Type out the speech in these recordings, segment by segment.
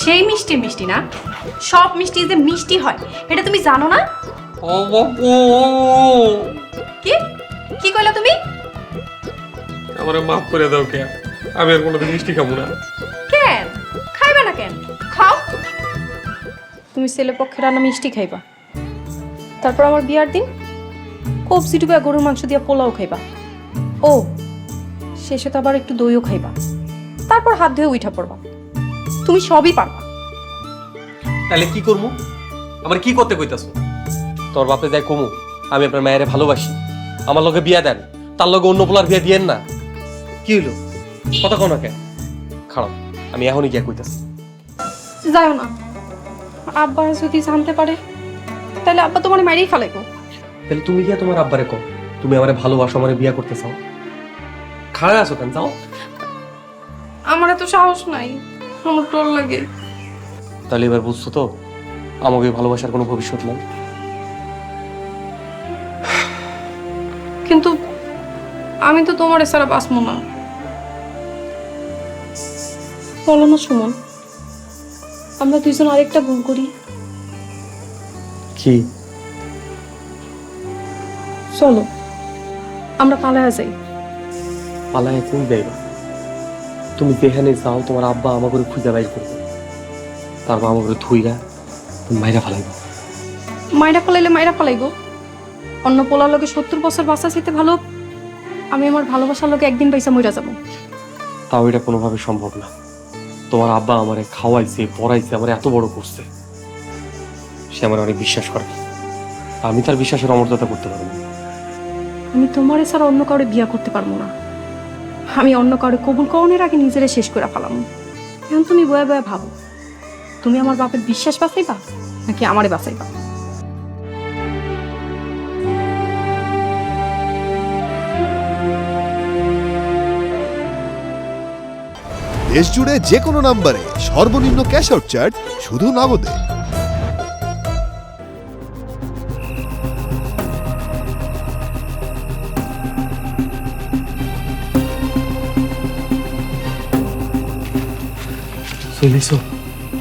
সেই মিষ্টি মিষ্টি না? সব মিষ্টি যে মিষ্টি হয় এটা তুমি জানো না? কি? কি কইলা তুমি? আমার মাফ করে দাও কে আমি আর কোনোদিন মিষ্টি খাব না। কেন? খাইবে না কেন? খাও। তুমি ছেলে পক্ষে রান্না মিষ্টি খাইবা। তারপর আমার বিয়ার দিন কবজি ডুবে গরুর মাংস দিয়া পোলাও খাইবা। ও শেষে তো আবার একটু দইও খাইবা। তারপর হাত ধুয়ে উঠা পড়বা। তুমি সবই পারবা। তাহলে কি করব আমার কি করতে কইতাছো? তোর বাপে যাই কমু আমি আপনার মায়ের ভালোবাসি। আমার লগে বিয়া দেন তার লগে অন্য পোলার বিয়া দিয়েন না। কি হইল? কথা কোনো কেন? খারাপ আমি এখনই গিয়া কইতাছি। যাও না। আব্বা যদি জানতে পারে তাহলে আব্বা তোমার মাইরেই ফেলাইবো। তাহলে তুমি গিয়া তোমার আব্বারে কও তুমি আমারে ভালোবাসো আমারে বিয়া করতে চাও। খাড়া আছো কেন? যাও। আমার এত সাহস নাই। আমার ডর লাগে। তাহলে এবার বুঝছ তো আমাকে ভালোবাসার কোনো ভবিষ্যৎ নাই। কিন্তু আমি তো তোমার এছাড়া বাঁচবো না। বলো না সুমন আমরা দুইজন আরেকটা ভুল করি। কি? চলো আমরা পালায়া যাই। পালায় কোন দেয় তুমি যেখানে যাও তোমার আব্বা আমাকে খুঁজে বাইর করবে। তারপর আমাকে ধুইরা তুমি মাইরা ফেলাইব। মাইরা ফেলাইলে মাইরা ফেলাইবো? অন্য পোলার লোকে সত্তর বছর বাঁচা চাইতে ভালো আমি আমার ভালোবাসার লোকে একদিন পয়সা মইরা যাব। তাও এটা কোনোভাবে সম্ভব না। তোমার আব্বা আমারে খাওয়াইছে পড়াইছে আমার এত বড় করছে। সে আমার অনেক বিশ্বাস করে। আমি তার বিশ্বাসের অমর্যাদা করতে পারব আমি তোমার এছাড়া অন্য কাউরে বিয়া করতে পারব না। আমি অন্য কারও কবুল করণের আগে নিজেরে শেষ করে ফেলাম। এখন তুমি বয়ে বয়ে ভাবো, তুমি আমার বাপের বিশ্বাস বাঁচাইবা, নাকি আমারে বাঁচাইবা? দেশ জুড়ে যে কোনো নাম্বারে সর্বনিম্ন ক্যাশ আউট চার্জ শুধু নগদে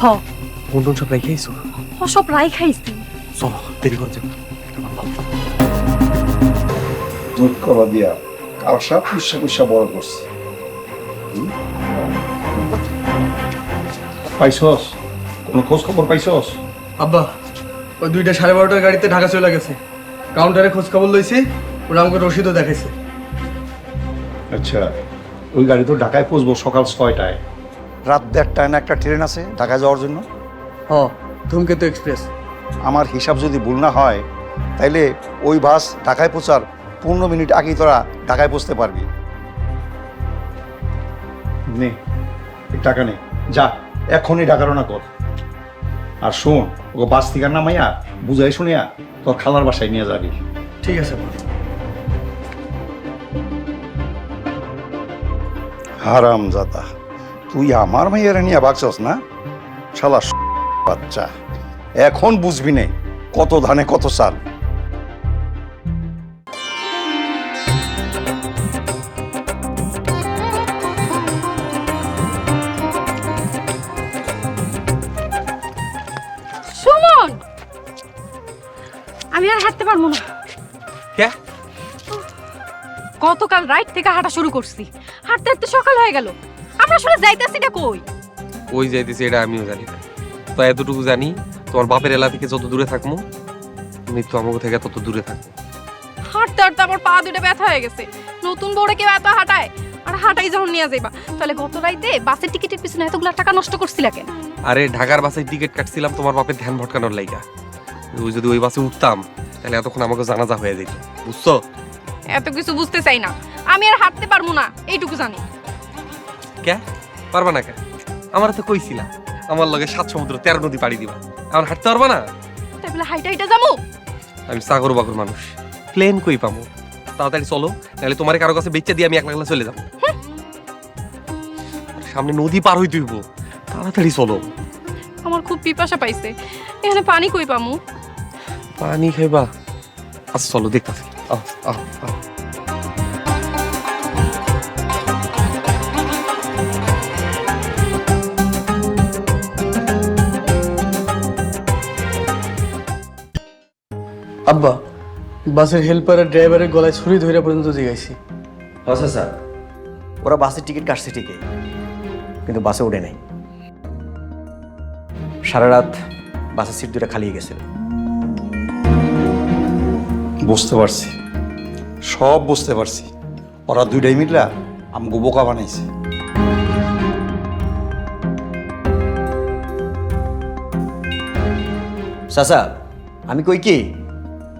হ। কোন কোন সব রেখে আইছো হ সব রাই খাইছি। চলো দেরি করে যাব দুধ কলা দিয়া পুষা বড় করছে। পাইছস? কোনো খোঁজ খবর পাইছস? আব্বা ওই দুইটা সাড়ে বারোটার গাড়িতে ঢাকা চলে গেছে। কাউন্টারে খোঁজ খবর লইছি ওরা আমাকে রসিদও দেখাইছে। আচ্ছা ওই গাড়ি তো ঢাকায় পৌঁছবো সকাল ছয়টায়। রাত দেড়টায় না একটা ট্রেন আছে ঢাকায় যাওয়ার জন্য। হ ধূমকেতু এক্সপ্রেস। আমার হিসাব যদি ভুল না হয় তাইলে ওই বাস ঢাকায় পৌঁছার পনেরো মিনিট আগেই তোরা ঢাকায় পৌঁছতে পারবি। নে এই টাকা নে যা এখনই ঢাকা রওনা কর। আর শোন ও বাস থেকে নামাইয়া বুঝাই শুনিয়া তোর খালার বাসায় নিয়ে যাবি। ঠিক আছে হারাম জাদা তুই আমার মেয়ের নিয়ে ভাগছস না? শালা বাচ্চা। এখন বুঝবি নে কত ধানে কত চাল সুমন! আমি আর হাঁটতে পারব না। কে? গতকাল রাইট থেকে হাঁটা শুরু করছি। হাঁটতে হাঁটতে সকাল হয়ে গেল। আসলে যাইতেছি না কই? ওই যাইতেছে এটা আমিও জানি না। তো এতটুকু জানি তোমার বাপের এলা থেকে যত দূরে থাকব মৃত্যু আমাকে থেকে তত দূরে থাকব। হাঁটতে হাঁটতে আমার পা দুটো ব্যথা হয়ে গেছে। নতুন বউরে কেউ এত হাঁটায় আর হাঁটাই যখন নিয়ে যাইবা তাহলে গত রাইতে বাসের টিকিটের পিছনে এতগুলা টাকা নষ্ট করছিলা কেন? আরে ঢাকার বাসে টিকিট কাটছিলাম তোমার বাপের ধ্যান ভটকানোর লাইগা। ওই যদি ওই বাসে উঠতাম তাহলে এতক্ষণ আমাকে জানাজা হয়ে যেত। বুঝছ? এত কিছু বুঝতে চাই না। আমি আর হাঁটতে পারব না এইটুকু জানি। কে? পারবা না কে? আমার তো কইছিলা আমার লগে সাত সমুদ্র তেরো নদী পাড়ি দিবা। এখন হাঁটতে পারবা না? তাই বলে হাইটা হাইটা যাব? আমি সাগর বাগর মানুষ। প্লেন কই পামো? তাড়াতাড়ি চলো নাহলে তোমার কারও কাছে বেচে দিয়ে আমি একলা একলা চলে যাব। সামনে নদী পার হইতে হইব। তাড়াতাড়ি চলো। আমার খুব পিপাসা পাইছে। এখানে পানি কই পামু? পানি খাইবা? আচ্ছা চলো দেখতাছি। আহ আহ আহ। আব্বা বাসের হেল্পার আর ড্রাইভারের গলায় ছুরি ধরে পর্যন্ত জিগাইছি আচ্ছা স্যার ওরা বাসের টিকিট কাটছে ঠিকই কিন্তু বাসে ওঠে নাই। সারা রাত বাসের সিট দুটা খালিয়ে গেছিল। বুঝতে পারছি। সব বুঝতে পারছি। ওরা দুইটাই মিললা আমাকে বোকা বানাইছে। চাচা আমি কই কি?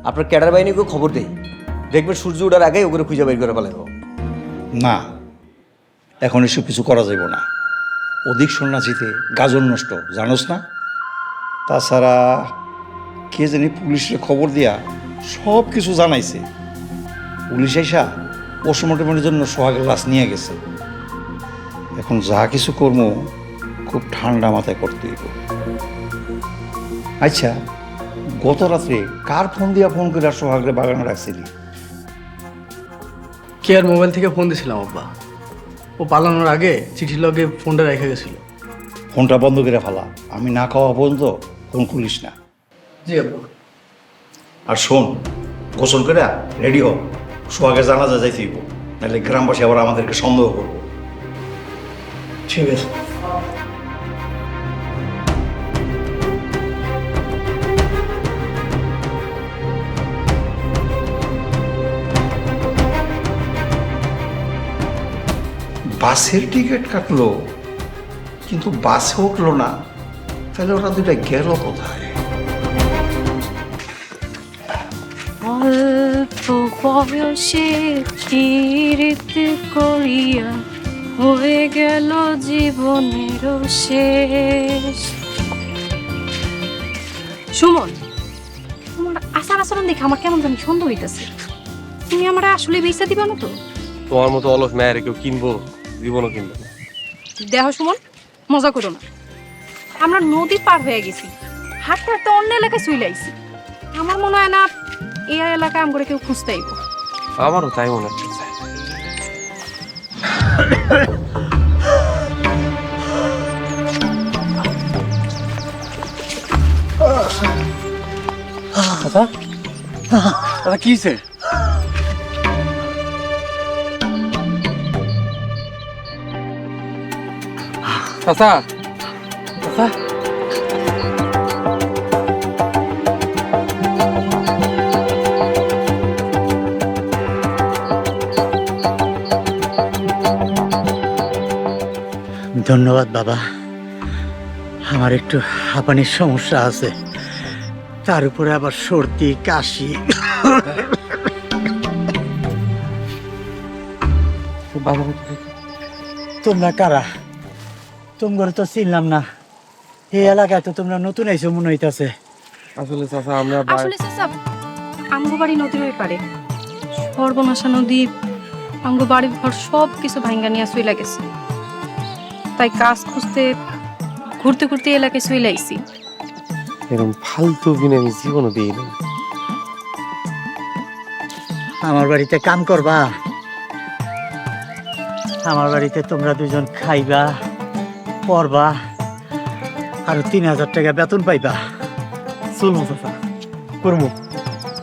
আপনার ক্যাডার বাহিনীকে খবর দেই। দেখবেন সূর্য ওঠার আগে ওগুলো খুঁজে বের করে ফেলাবো না, এখন এসব কিছু করা যাইব না। অধিক সন্ন্যাসীতে গাজন নষ্ট, জানোস না? তাছাড়া কে জানি পুলিশের খবর দিয়া সব কিছু জানাইছে। পুলিশ আইসা পোস্টমর্টমের জন্য সোহাগের লাশ নিয়ে গেছে। এখন যা কিছু কর্ম খুব ঠান্ডা মাথায় করতে হইব। আচ্ছা গত রাত্রে কার ফোন দিয়া ফোন করে সোহাগরে বাগানে রাখছিলি? কে আর মোবাইল থেকে ফোন দিয়েছিলাম আব্বা। ও পালানোর আগে চিঠি লগে ফোনটা রেখে গেছিল। ফোনটা বন্ধ করে ফেলা। আমি না খাওয়া পর্যন্ত ফোন খুলিস না। জি আব্বা। আর শোন গোসল করে রেডি হ। সোহাগে জানাজা যাইতেইব। নাহলে গ্রামবাসী আবার আমাদেরকে সন্দেহ করব। ঠিক আছে। বাসের টিকিট কাটলো কিন্তু বাসে উঠল না। তাহলে ওরা দুটা গেল কোথায়? অল্প বয়সে কীর্তি করিয়া হয়ে গেল জীবনের শেষ। সুমন তোমার আচার আচরণ দেখে আমার কেমন জানি সন্দেহ হইতেছে। তুমি আমার আসলে বেচা দিবা না তো? তোমার মতো অলস মেয়ের কেউ কিনবো জীবনও কিনবো না দেহ সুমন মজা করো না। আমরা নদী পার হয়ে গেছি। হাঁটতে হাঁটতে অন্য এলাকায় চলে আইছি। আমার মনে হয় না এই এলাকায় আম করে কেউ খুঁজতে আইব। আমারও তাই মনে হচ্ছে দাদা কি হয়েছে চাচা। চাচা। ধন্যবাদ বাবা। আমার একটু হাঁপানির সমস্যা আছে। তার উপরে আবার সর্দি কাশি। তোমরা কারা? তোমরা তো চিনলাম না। এই এলাকায় তো তোমরা নতুন আইছো মনে হইতাছে। আসলে চাচা আমরা আসলে আমগো বাড়ি নদীর ওই পারে। সর্বনাশা নদী আমগো বাড়ি ঘর সব কিছু ভাঙ্গা নিয়ে চলে গেছে। তাই কাজ খুঁজতে ঘুরতে ঘুরতে এলাকায় চলে আইছি। এরকম ফালতু কিনে আমি জীবনও দিই না আমার বাড়িতে কাম করবা। আমার বাড়িতে তোমরা দুজন খাইবা। পড়বা আর তিন হাজার টাকা বেতন পাইবা। চলুন চাচা। করব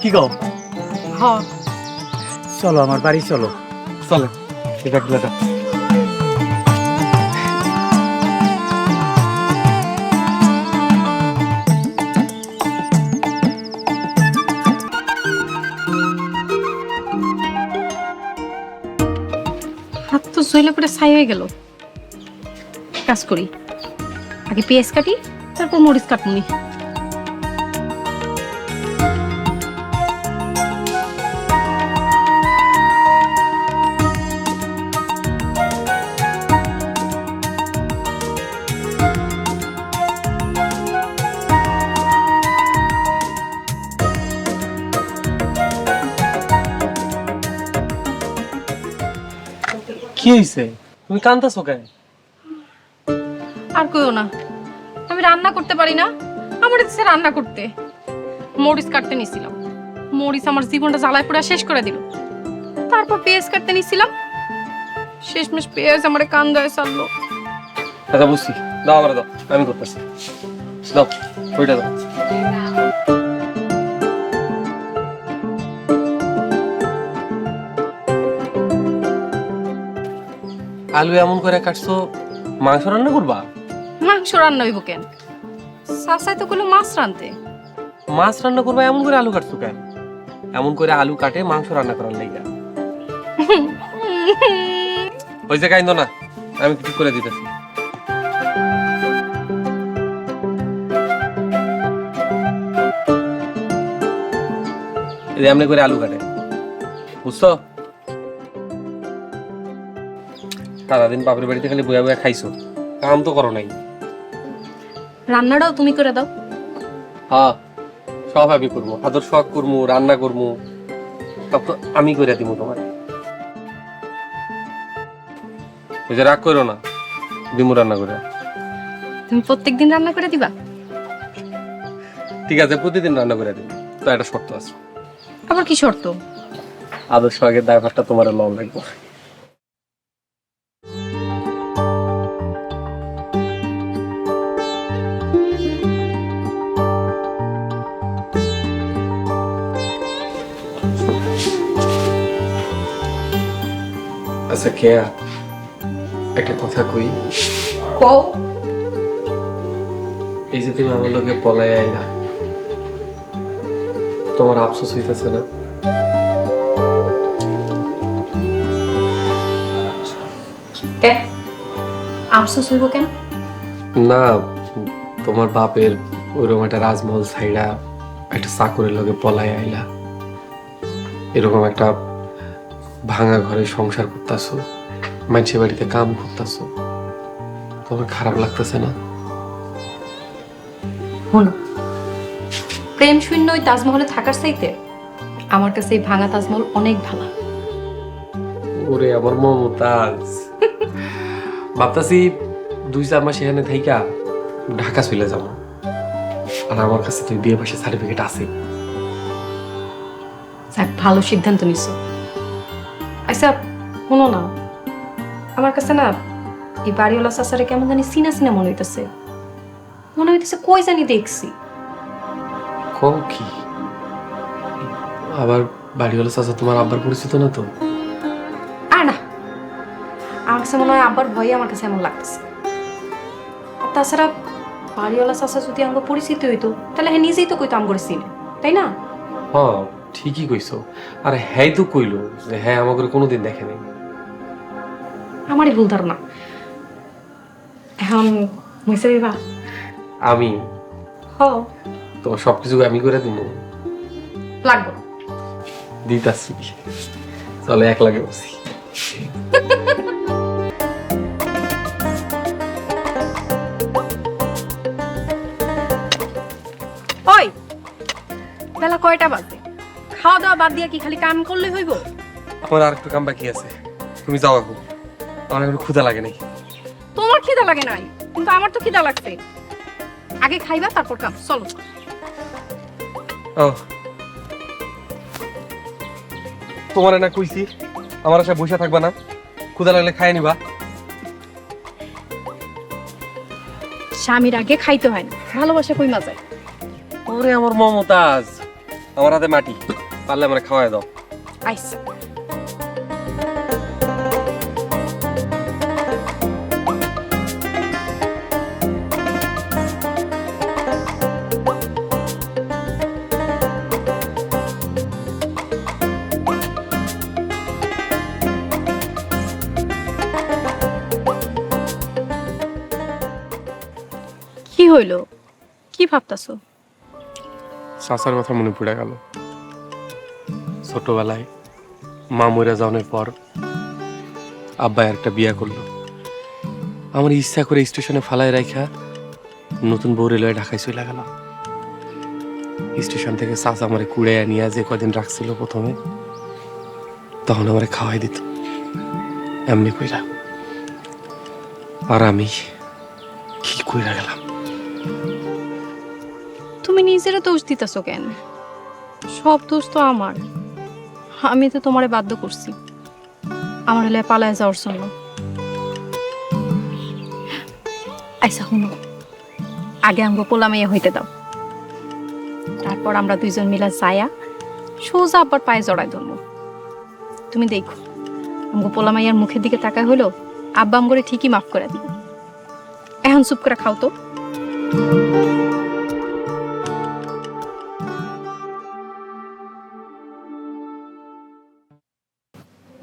কি কও? হ। চলো আমার বাড়ি চলো। চলে। এটা একটা হাত তো জইলে পরে ছাই হয়ে গেল। কাজ করি। আগে পেঁয়াজ কাটি তারপর মরিচ কাটমুনি কি হয়েছে তুমি কান্দাছো কেন? করো না। আমি রান্না করতে পারি না। আমার দিচ্ছে রান্না করতে। মরিচ কাটতে নিছিলাম। মরিচ আমার জীবনটা জ্বালায় পোড়া শেষ করে দিল। তারপর পেঁয়াজ কাটতে নিছিলাম। শেষমেশ পেঁয়াজ আমার কান দয়ে সারলো দাদা আচ্ছা, বুঝছি। দাও আমার দাও। আমি করতেছি। দাও, ওইটা দাও। আলু এমন করে কাটছো, মাংস রান্না করবা? মাংস রান্না হইব কেন? সাসাই তো কইলো মাছ রানতে মাছ রান্না করবা এমন করে আলু কাটছো কেন? এমন করে আলু কাটে মাংস রান্না করার লাইগা ওই যে কাইন্দ না, আমি ঠিক করে দিতেছি। এমনি করে আলু কাটে। বুঝছ? সারাদিন বাপের বাড়িতে খালি বয়া বয়া খাইছো। কাম তো করো নাই। রান্নাটাও তুমি করে দাও। হ্যাঁ সব আমি করব। আদর শখ করব রান্না করব সব তো আমি করে দিব তোমার। ওই যে রাগ করো না দিমু রান্না করে। তুমি প্রত্যেকদিন রান্না করে দিবা? ঠিক আছে প্রতিদিন রান্না করে দিবি। তো একটা শর্ত আছে। আবার কি শর্ত? আদর শখের ড্রাইভারটা তোমার লং লাগবো। আচ্ছা কেয়া একটা কথা কই। কও। এই যে তুমি আমার লোকে পলাই আইলা তোমার আফসোস হইতেছে না? আফসোস হইব কেন? না তোমার বাপের ওইরকম একটা রাজমহল ছাইড়া একটা চাকরের লোকে পলাই আইলা। এরকম একটা ভাঙা ঘরে সংসার করতেছো মানুষের বাড়িতে কাম করতেছো। তোমার খারাপ লাগতেছে না? শোনো প্রেম শূন্য ওই তাজমহলে থাকার চাইতে আমার কাছে এই ভাঙা তাজমহল অনেক ভালো। ওরে আমার মমতাজ। ভাবতাছি দুই চার মাস এখানে থাইকা ঢাকা চলে যাব। আর আমার কাছে তুই বিয়ে পাশে সার্টিফিকেট আছে। যাক ভালো সিদ্ধান্ত নিছো। আচ্ছা শোনো না। আমার কাছে না এই বাড়িওয়ালা চাচারে কেমন জানি সিনা সিনা মনে হইতেছে। মনে হইতেছে কই জানি দেখছি। কও কি? আবার বাড়িওয়ালা চাচা তোমার আব্বার পরিচিত না তো? আর না আমার কাছে মনে হয় আব্বার ভয়ে আমার কাছে এমন লাগতেছে। আর তাছাড়া বাড়িওয়ালা চাচা যদি আমাকে পরিচিত হইতো তাহলে হ্যাঁ নিজেই তো কইতো আমার চিনে তাই না? হ্যাঁ ঠিকই কইছো। আর হ্যাঁ তো কইলো যে হ্যাঁ আমাকে কোনোদিন দেখে নাই। আমারই ভুল ধারণা। এখন মুইসে বিবা আমি? হ। তোমার সবকিছু আমি করে দিব লাগবো। দিতাছি। চলে এক লাগে বসি। ওই বেলা কয়টা বাজে? খাওয়া দাওয়া বাদ দিয়ে কি খালি কাম করলে হইব? আমার আর একটু কাম বাকি আছে। তুমি যাও এখন আমার এখন ক্ষুধা লাগে নাই তোমার খিদা লাগে নাই কিন্তু আমার তো খিদা লাগছে। আগে খাইবা তারপর কাম। চলো। ও। তোমার না কইছি আমার সাথে বসে থাকবা না। ক্ষুধা লাগলে খাই নিবা। স্বামীর আগে খাইতে হয় না। ভালোবাসা কই মাজায় ওরে আমার মমতাজ আমার হাতে মাটি। পারলে আমার খাওয়াই দাও। আইসা। কি হইল? কি ভাবতাছো? চাচার কথা মনে পড়ে গেল। ছোটবেলায় মা মরে যাওয়ার পর আব্বা একটা বিয়া করল। আমার ইচ্ছা করে স্টেশনে ফালাই রাখা নতুন বউ রেলওয়ে ঢাকায় চলে গেল। স্টেশন থেকে চাচা আমারে কুড়ে নিয়ে যে কদিন রাখছিল প্রথমে, তখন আমারে খাওয়াই দিত। এমনি কইরা। আর আমি কি কইরা গেলাম? তুমি নিজেরা দোষ দিতেছো কেন? সব দোষ তো আমার। আমি তো তোমারে বাধ্য করছি। আমার হলে পালায় যাওয়ার জন্য। আইসা শুনো। আগে আমগো পোলামাইয়া হইতে দাও। তারপর আমরা দুইজন মিলা যায়া সোজা আব্বার পায়ে জড়াই ধরবো। তুমি দেখো আমগো পোলামাইয়ার মুখের দিকে তাকায় হলো আব্বা আম করে ঠিকই মাফ করে দিবে। এখন চুপ করে খাও তো।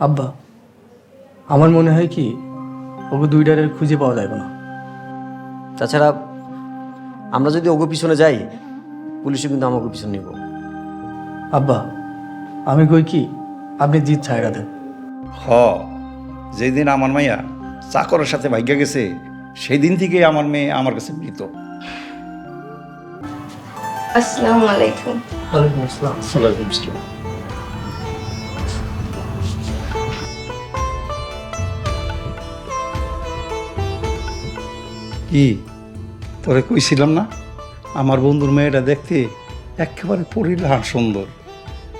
আব্বা আমার মনে হয় কি ওকে দুইটারের খুঁজে পাওয়া যাবে না। তাছাড়া আমরা যদি ওগো পিছনে যাই পুলিশও কিন্তু আমাকে পিছনে নিব। আব্বা আমি কই কি আপনি জিত ছায়রা দেন। হ যেই দিন আমার মাইয়া চাকরের সাথে ভাগ্যা গেছে সেই দিন থেকে আমার মেয়ে আমার কাছে মৃত। আসসালামু আলাইকুম। ওয়ালাইকুম আসসালাম। কি? তোরে কইছিলাম না? আমার বন্ধুর মেয়েটা দেখতে একেবারে পরিলাহার সুন্দর।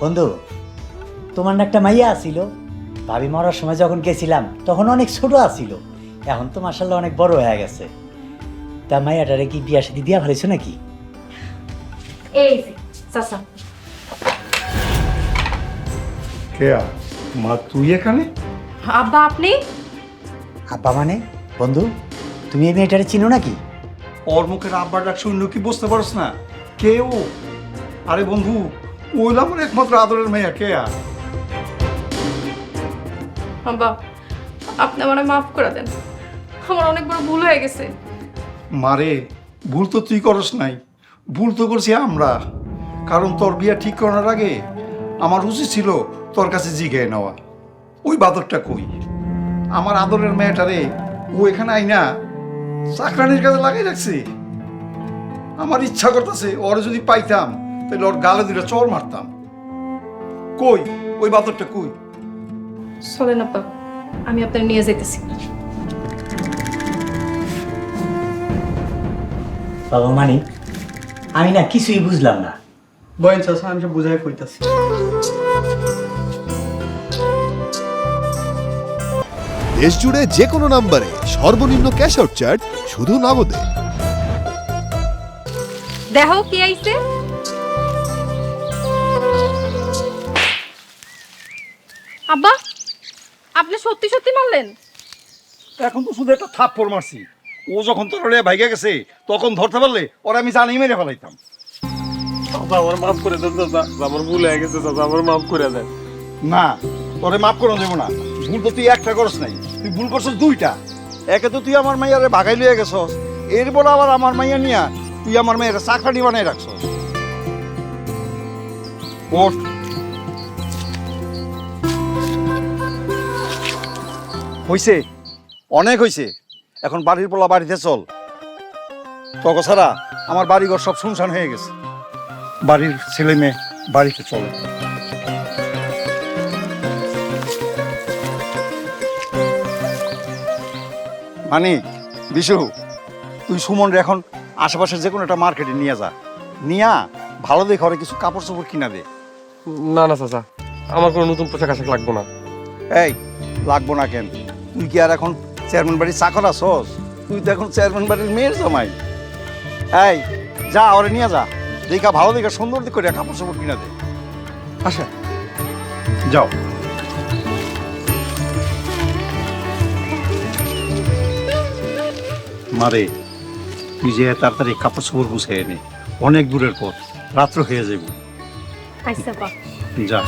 বন্ধু তোমার না একটা মাইয়া আসিল ভাবি মরার সময় যখন গেছিলাম তখন অনেক ছোট আসিল এখন তো মাসাল্লাহ অনেক বড় হয়ে গেছে। তা মাইয়াটারে কি বিয়া সাথে দিয়া ফেলেছো নাকি? এই যে চাচা। কেয়া মা তুই এখানে? আব্বা আপনি? আব্বা মানে? বন্ধু তুমি এই মেয়েটারে চিনো নাকি? ওর মুখের আব্বার ডাক শুনলো কি বুঝতে পারস না? কে ও? আরে বন্ধু ওইল আমার একমাত্র আদরের মেয়া কেয়া আব্বা আপনি আমার মাফ করে দেন। আমার অনেক বড় ভুল হয়ে গেছে। মারে ভুল তো তুই করস নাই। ভুল তো করছি আমরা। কারণ তোর বিয়া ঠিক করার আগে আমার উচিত ছিল তোর কাছে জিগে নেওয়া। ওই বাদরটা কই? আমার আদরের মেয়েটারে ও এখানে আইনা চাকরানির কাছে লাগাই রাখছে। আমার ইচ্ছা করতেছে ওর যদি পাইতাম তাহলে ওর গালে দুটা চর মারতাম। কই? ওই বাদরটা কই? চলেন আব্বা আমি আপনার নিয়ে যেতেছি বাবা মানে? আমি না কিছুই বুঝলাম না। বয়েন চাষা আমি সব বুঝাই কইতাছি। দেশ জুড়ে যে কোনো নাম্বারে সর্বনিম্ন ক্যাশ আউট চার্জ শুধু নগদে। দেখো কি আইছে। আব্বা আপনি সত্যি সত্যি মারলেন? এখন তো শুধু একটা থাপ্পড় মারছি। ও যখন তোর ভাইগা গেছে তখন ধরতে পারলে ওরা আমি জানি মেরে ফেলাইতাম। চাচা আমার মাফ করে দেন চাচা। আমার ভুল হয়ে গেছে চাচা। আমার মাফ করে দেন। না ওরে মাফ করা যাব না। ভুল তো তুই একটা করস নাই, তুই ভুল করছিস দুইটা। একে তো তুই আমার মাইয়ারে ভাগাই লইয়া গেছস, এরপর আবার আমার মাইয়া নিয়া তুই আমার মেয়ের চাকরানি বানাই রাখছস। হইছে। অনেক হইছে। এখন বাড়ির পোলা বাড়িতে চল। তক ছাড়া আমার বাড়িঘর সব শুনশান হয়ে গেছে। বাড়ির ছেলে মেয়ে বাড়িতে চলে। মানে বিশু তুই সুমন রে এখন আশেপাশের যে কোনো একটা মার্কেটে নিয়ে যা। নিয়া ভালো দেখে ওরে কিছু কাপড় চোপড় কিনা দে। না না চাচা আমার কোনো নতুন পোশাক আশাক লাগবো না। এই লাগবো না কেন? তুই কি আর এখন চেয়ারম্যান বাড়ির চাকর আসস তুই তো এখন চেয়ারম্যান বাড়ির মেয়ের জামাই। এই যা ওরে নিয়ে যা। দেখা ভালো দেখা সুন্দর দিক করে কাপড় চোপড় কিনা দে। আচ্ছা। যাও। মারে তুই যে তাড়াতাড়ি কাপড় চোপড় গুছিয়ে এনে অনেক দূরের পথ রাত্র হয়ে যাব আইসা যা।